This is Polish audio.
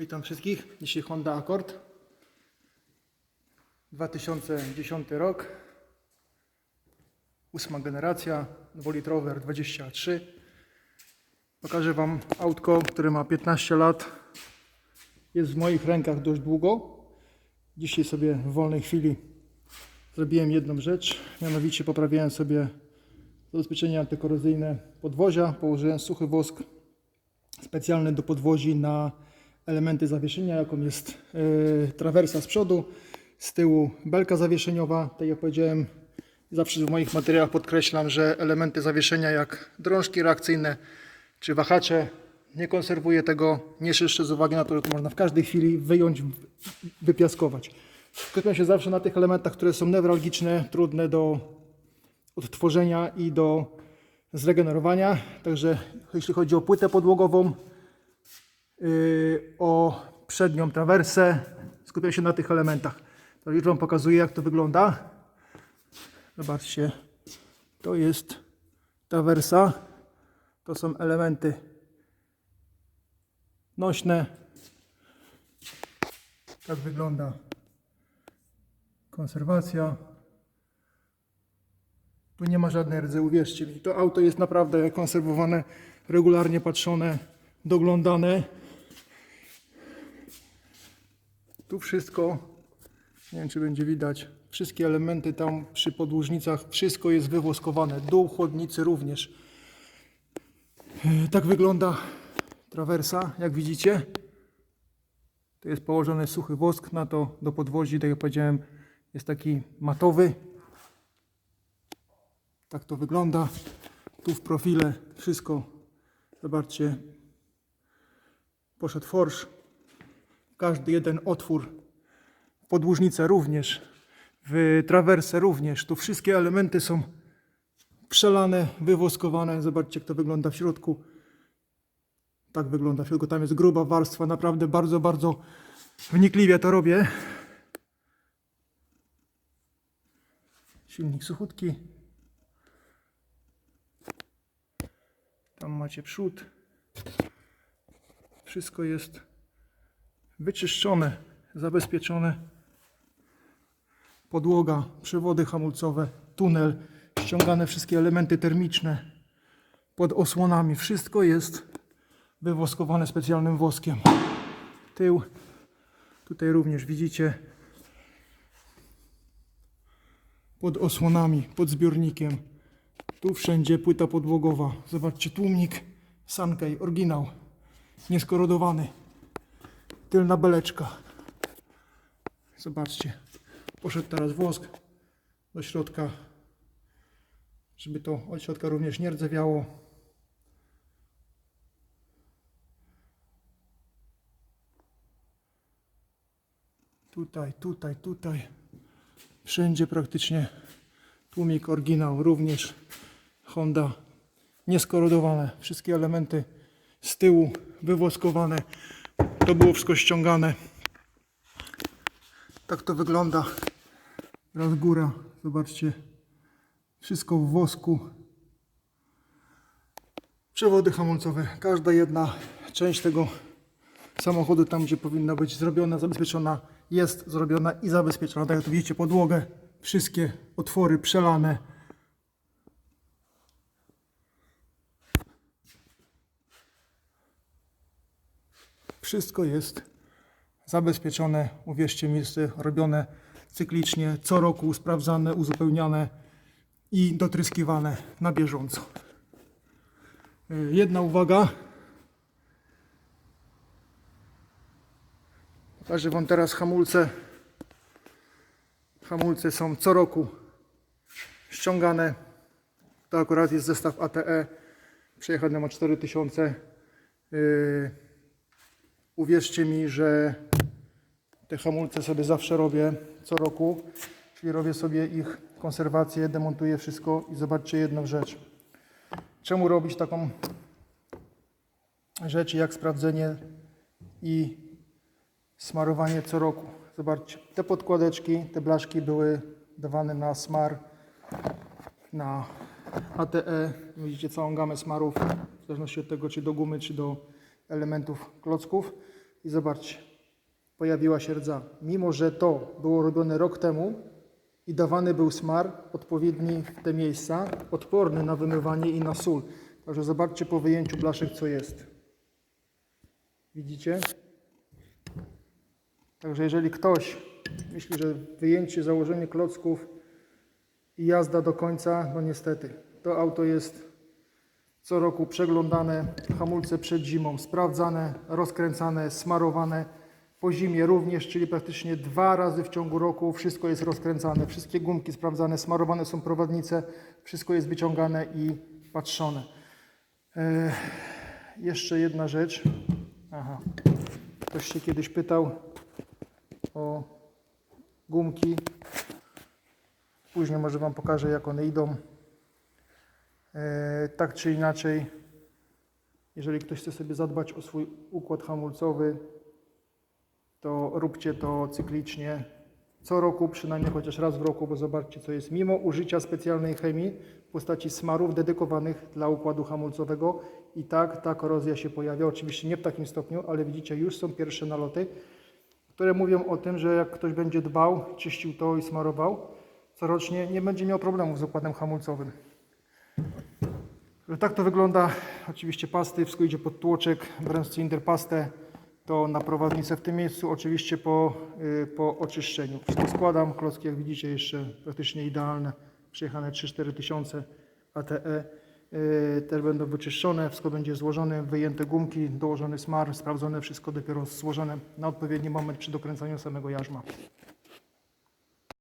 Witam wszystkich. Dzisiaj Honda Accord. 2010 rok. Ósma generacja, dwulitrowy R23. Pokażę Wam autko, które ma 15 lat. Jest w moich rękach dość długo. Dzisiaj sobie w wolnej chwili zrobiłem jedną rzecz. Mianowicie poprawiałem sobie zabezpieczenie antykorozyjne podwozia. Położyłem suchy wosk specjalny do podwozi na elementy zawieszenia, jaką jest e, trawersa z przodu, z tyłu belka zawieszeniowa. Tak jak powiedziałem, zawsze w moich materiałach podkreślam, że elementy zawieszenia jak drążki reakcyjne czy wahacze nie konserwuję tego, nie czyszczę z uwagi na to, że to można w każdej chwili wyjąć, wypiaskować. Skupiam się zawsze na tych elementach, które są newralgiczne, trudne do odtworzenia i do zregenerowania. Także jeśli chodzi o płytę podłogową, o przednią trawersę, skupiam się na tych elementach. To już Wam pokazuję, jak to wygląda. Zobaczcie, to jest trawersa. To są elementy nośne. Tak wygląda konserwacja. Tu nie ma żadnej rdzy, uwierzcie mi. To auto jest naprawdę konserwowane, regularnie patrzone, doglądane. Tu wszystko, nie wiem czy będzie widać, wszystkie elementy tam przy podłużnicach, wszystko jest wywoskowane. Dół chłodnicy również. E, Tak wygląda trawersa, jak widzicie. To jest położony suchy wosk na to do podwozi, tak jak powiedziałem, jest taki matowy. Tak to wygląda. Tu w profile wszystko. Zobaczcie. Poszedł forsz. Każdy jeden otwór. Podłużnicę również. W trawersę również. Tu wszystkie elementy są przelane, wywoskowane. Zobaczcie, jak to wygląda w środku. Tak wygląda w środku. Tam jest gruba warstwa. Naprawdę bardzo, bardzo wnikliwie to robię. Silnik suchutki. Tam macie przód. Wszystko jest wyczyszczone, zabezpieczone. Podłoga, przewody hamulcowe, tunel, ściągane wszystkie elementy termiczne pod osłonami. Wszystko jest wywoskowane specjalnym woskiem. Tył, tutaj również widzicie pod osłonami, pod zbiornikiem. Tu wszędzie płyta podłogowa. Zobaczcie, tłumnik Sankei, oryginał, nieskorodowany. Tylna beleczka. Zobaczcie, poszedł teraz wosk do środka, żeby to od środka również nie rdzewiało. Tutaj, tutaj, tutaj. Wszędzie praktycznie tłumik oryginał, również Honda nieskorodowane. Wszystkie elementy z tyłu wywoskowane. To było wszystko ściągane. Tak to wygląda. Raz góra, zobaczcie. Wszystko w wosku. Przewody hamulcowe. Każda jedna część tego samochodu, tam gdzie powinna być zrobiona, zabezpieczona, jest zrobiona i zabezpieczona. Tak jak tu widzicie, podłogę, wszystkie otwory przelane. Wszystko jest zabezpieczone, uwierzcie mi, jest robione cyklicznie, co roku sprawdzane, uzupełniane i dotryskiwane na bieżąco. Y, Jedna uwaga. Pokażę Wam teraz hamulce. Hamulce są co roku ściągane. To akurat jest zestaw ATE. Przejechany ma 4000. Yy, uwierzcie mi, że te hamulce sobie zawsze robię co roku. Czyli robię sobie ich konserwację, demontuję wszystko i zobaczcie jedną rzecz. Czemu robić taką rzecz jak sprawdzenie i smarowanie co roku. Zobaczcie, te podkładeczki, te blaszki były dawane na smar, na ATE. Widzicie całą gamę smarów, w zależności od tego, czy do gumy, czy do elementów klocków. I zobaczcie, pojawiła się rdza. Mimo, że to było robione rok temu i dawany był smar odpowiedni w te miejsca, odporny na wymywanie i na sól. Także zobaczcie po wyjęciu blaszek, co jest. Widzicie? Także jeżeli ktoś myśli, że wyjęcie, założenie klocków i jazda do końca, no niestety, to auto jest co roku przeglądane, hamulce przed zimą sprawdzane, rozkręcane, smarowane. Po zimie również, czyli praktycznie dwa razy w ciągu roku wszystko jest rozkręcane. Wszystkie gumki sprawdzane, smarowane są prowadnice, wszystko jest wyciągane i patrzone. E, jeszcze jedna rzecz. Aha. Ktoś się kiedyś pytał o gumki. Później może Wam pokażę, jak one idą. E, tak czy inaczej, jeżeli ktoś chce sobie zadbać o swój układ hamulcowy, to róbcie to cyklicznie. Co roku, przynajmniej chociaż raz w roku, bo zobaczcie, co jest. Mimo użycia specjalnej chemii w postaci smarów dedykowanych dla układu hamulcowego, i tak ta korozja się pojawia. Oczywiście nie w takim stopniu, ale widzicie, już są pierwsze naloty, które mówią o tym, że jak ktoś będzie dbał, czyścił to i smarował, corocznie nie będzie miał problemów z układem hamulcowym. Tak to wygląda. Oczywiście pasty, wszystko idzie pod tłoczek, wręcz cylinder pastę, to na prowadnicę w tym miejscu, oczywiście po, y, po oczyszczeniu. Wszystko składam, klocki jak widzicie jeszcze praktycznie idealne, przyjechane 3-4 tysiące ATE. Y, Też będą wyczyszczone, wszystko będzie złożone, wyjęte gumki, dołożony smar, sprawdzone wszystko dopiero złożone na odpowiedni moment przy dokręcaniu samego jarzma.